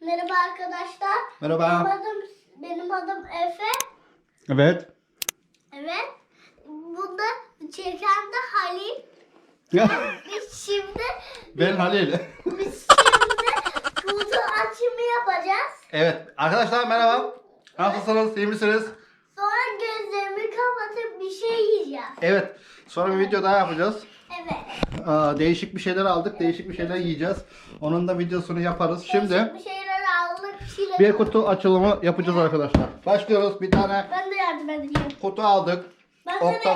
Merhaba arkadaşlar. Benim Merhaba. adım, benim adım Efe. Evet. Evet. Bunda çeken de Halil. Biz şimdi ben Halil. biz şimdi kutu açımı yapacağız. evet. Arkadaşlar merhaba. Nasılsınız? İyi misiniz? Sonra gözlerimi kapatıp bir şey yiyeceğim. Evet. Sonra bir video daha yapacağız. Evet. Aa, değişik bir şeyler aldık. Değişik bir şeyler yiyeceğiz. Onun da videosunu yaparız. Şimdi Bir şeyler Bir kutu açılımı yapacağız arkadaşlar. Başlıyoruz. Bir tane Ben de yardım edeceğim. kutu aldık. Ben bekle.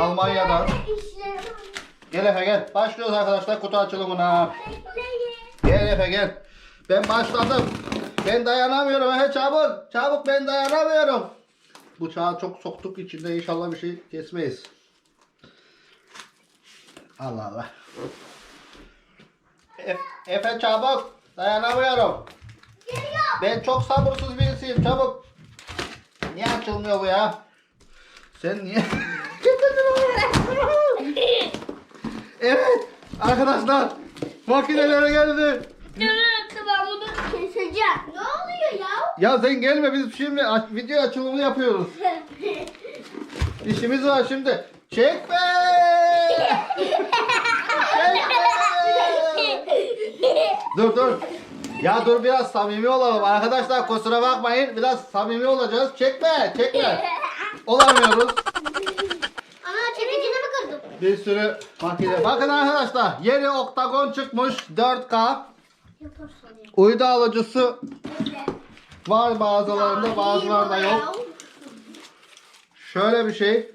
Almanya'dan. Gel Efe gel. Başlıyoruz arkadaşlar kutu açılımına. Bekleyin. Gel Efe gel. Ben başladım. Ben dayanamıyorum Efe çabuk. Çabuk ben dayanamıyorum. Bıçağı çok soktuk içinde inşallah bir şey kesmeyiz. Allah Allah. E- Efe çabuk. Dayanamıyorum. Ben çok sabırsız birisiyim çabuk. Niye açılmıyor bu ya? Sen niye? evet. Arkadaşlar. Makinelere geldi. Ben bunu keseceğim. Ne oluyor ya? Ya sen gelme biz şimdi aç- video açılımı yapıyoruz. İşimiz var şimdi. Çekme! Çekme! dur dur. Ya dur biraz samimi olalım. Arkadaşlar kusura bakmayın. Biraz samimi olacağız. Çekme, çekme. Olamıyoruz. Ana çekicini mi kırdım? Bir sürü makine. Bakın arkadaşlar yeni oktagon çıkmış 4K. Yaparsın ya. Uydu alıcısı var bazılarında bazılarında yok. Şöyle bir şey.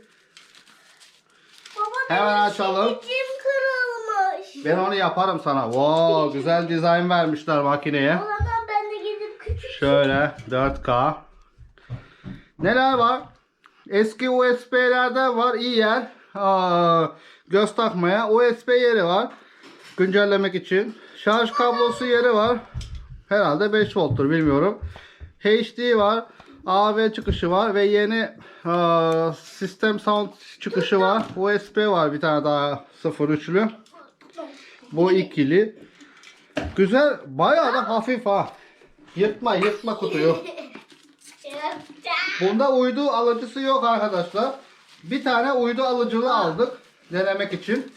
Baba Hemen açalım. çekicim kırılmış. Ben onu yaparım sana. Wow, güzel dizayn vermişler makineye. O zaman ben de gidip küçük Şöyle 4K. Neler var? Eski USB'lerde var iyi yer. Aa, göz takmaya. USB yeri var. Güncellemek için. Şarj kablosu yeri var. Herhalde 5 volttur bilmiyorum. HD var. AV çıkışı var ve yeni aa, sistem sound çıkışı var. USB var bir tane daha 03'lü. Bu ikili. Güzel. Bayağı da hafif ha. Yırtma yırtma kutuyu. Bunda uydu alıcısı yok arkadaşlar. Bir tane uydu alıcılı aldık. Denemek için.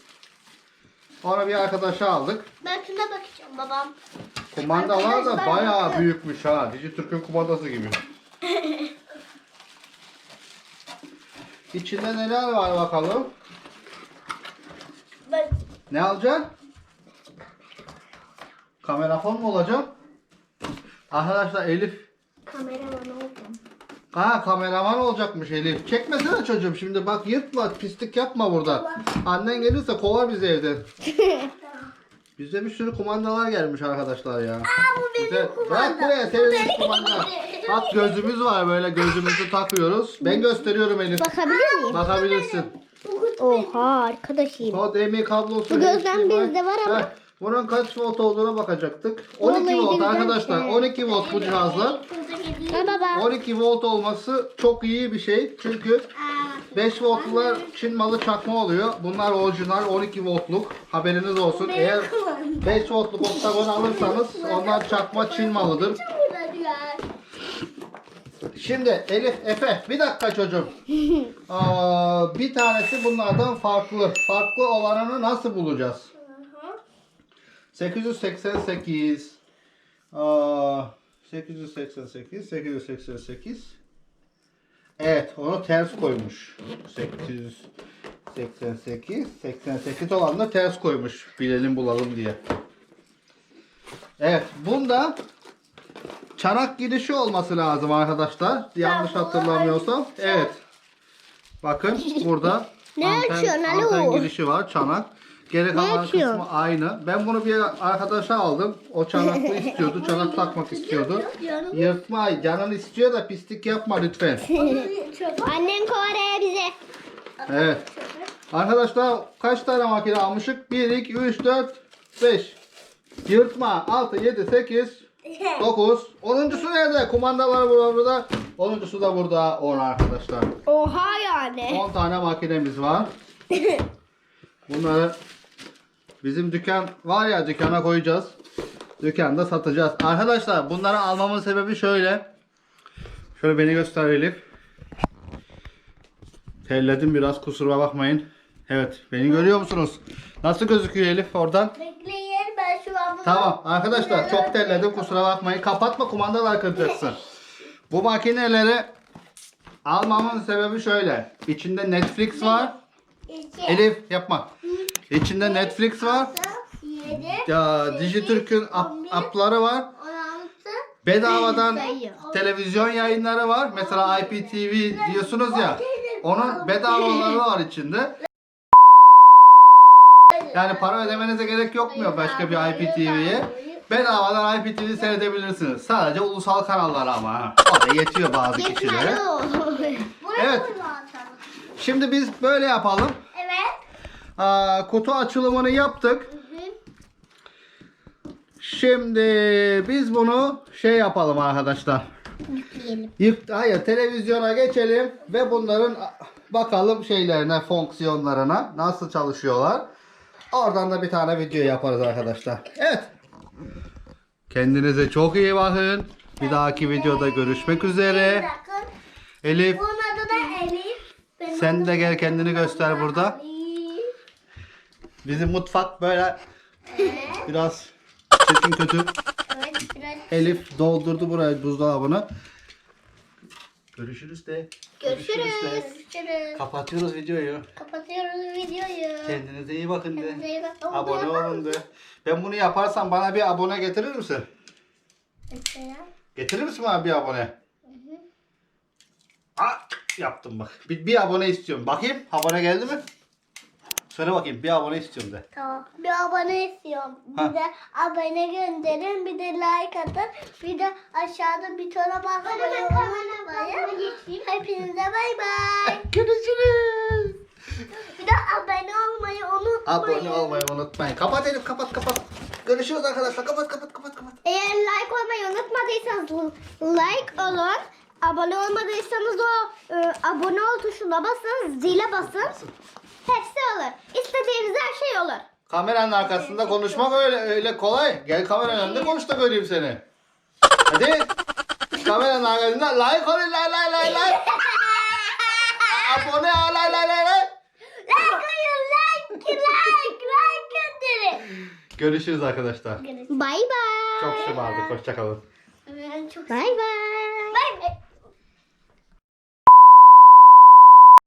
Onu bir arkadaşa aldık. Ben şuna bakacağım babam. Kumandalar da bayağı büyükmüş ha. Dijitürk'ün kumandası gibi. İçinde neler var bakalım. Ben Ne alacaksın? Kamerafon mu olacak? Arkadaşlar Elif kameraman oldum. Ha kameraman olacakmış Elif. Çekmesene çocuğum şimdi bak yırtma pislik yapma burada. Annen gelirse kovar bizi evden. Bize bir sürü kumandalar gelmiş arkadaşlar ya. Aa bu benim Güzel. Bırak kumandam. buraya senin kumanda. Bak gözümüz var böyle gözümüzü takıyoruz. Ben gösteriyorum Elif. Bakabilir miyim? Bakabilirsin. Oha arkadaşım. HDMI kablosu. Bu gözlem bizde var ama. Heh, Bunun kaç volt olduğuna bakacaktık. 12 Vallahi volt arkadaşlar. şey. 12 volt bu cihazlar. Ha baba. 12 volt olması çok iyi bir şey. Çünkü 5 voltlular Çin malı çakma oluyor. Bunlar orijinal 12 voltluk. Haberiniz olsun. Eğer 5 voltluk oktagon alırsanız onlar çakma Çin malıdır. Şimdi Elif, Efe bir dakika çocuğum. Aa, bir tanesi bunlardan farklı. Farklı olanını nasıl bulacağız? 888 Aa, 888 888 Evet onu ters koymuş. 888 88 olanı da ters koymuş. Bilelim bulalım diye. Evet bunda çanak girişi olması lazım arkadaşlar. Yanlış hatırlamıyorsam. Evet. Bakın burada anten, anten girişi var çanak. Geri kalan açıyorsun? kısmı aynı. Ben bunu bir arkadaşa aldım. O çanaklı istiyordu. Çanak takmak istiyordu. Yırtma canın istiyor da pislik yapma lütfen. Annem kovaraya bize. Evet. Arkadaşlar kaç tane makine almışık? 1, 2, 3, 4, 5. Yırtma 6, 7, 8, 9. 10'uncusu nerede? Kumandalar burada. burada. 10'uncusu da burada 10 arkadaşlar. Oha yani. 10 tane makinemiz var. Bunları bizim dükkan var ya dükkana koyacağız. dükkanda satacağız. Arkadaşlar bunları almamın sebebi şöyle. Şöyle beni göster Elif. Terledim biraz kusura bakmayın. Evet beni görüyor musunuz? Nasıl gözüküyor Elif oradan? Bekleyin ben şu an bunu. Tamam arkadaşlar çok terledim kusura bakmayın. Kapatma kumandalar kıracaksın. Bu makineleri almamın sebebi şöyle. İçinde Netflix var. Elif yapma. İçinde Netflix var. Yedi. Ya Dijitürk'ün ap- app'ları var. On altı. Bedavadan Sayıyor. televizyon yayınları var. Mesela IPTV diyorsunuz ya. Onun bedavaları var içinde. Yani para ödemenize gerek yokmuyor başka bir IPTV'ye. Bedavadan IPTV seyredebilirsiniz. Sadece ulusal kanallar ama. ha. O da yetiyor bazı kişilere. Buraya Evet. koyma atalım. Şimdi biz böyle yapalım. Aa, kutu açılımını yaptık. Şimdi biz bunu şey yapalım arkadaşlar. Yükleyelim. Yık, hayır televizyona geçelim ve bunların bakalım şeylerine, fonksiyonlarına nasıl çalışıyorlar. Oradan da bir tane video yaparız arkadaşlar. Evet. Kendinize çok iyi bakın. Bir dahaki videoda görüşmek üzere. Elif Elif. Sen de gel kendini göster da burada. Bizim mutfak böyle biraz çirkin kötü. Evet. Biraz Elif doldurdu burayı buzdolabını. Görüşürüz de. Görüşürüz. de. Görüşürüz. Kapatıyoruz videoyu. Kapatıyoruz videoyu. Kendinize iyi bakın Kendinize de. iyi bakın. Abone olun de. Ben bunu yaparsam bana bir abone getirir misin? Mesela. Getirir misin bana bir abone? Aa, yaptım bak. Bir, bir abone istiyorum. Bakayım abone geldi mi? Söyle bakayım bir abone istiyorum de. Tamam. Bir abone istiyorum. Bir Ha. de abone gönderin. Bir de like atın. Bir de aşağıda bir tane basmayı unutmayın. Hepinize bay bay. Görüşürüz. Bir de abone olmayı unutmayın. Abone olmayı unutmayın. Kapat Elif kapat kapat. Görüşürüz arkadaşlar. Kapat kapat kapat kapat. Eğer like olmayı unutmadıysanız like olun. Abone olmadıysanız o e, abone ol tuşuna basın, zile basın. İstediğiniz her şey olur. Kameranın arkasında konuşmak öyle öyle kolay. Gel kameranın önünde konuş da göreyim seni. Hadi. kameranın arkasında like olun like like like like. Abone ol like like like like. Like koyun like like like gönderin. Görüşürüz arkadaşlar. Bay bay. Çok şımardık. Hoşçakalın. Ben çok Bay bay.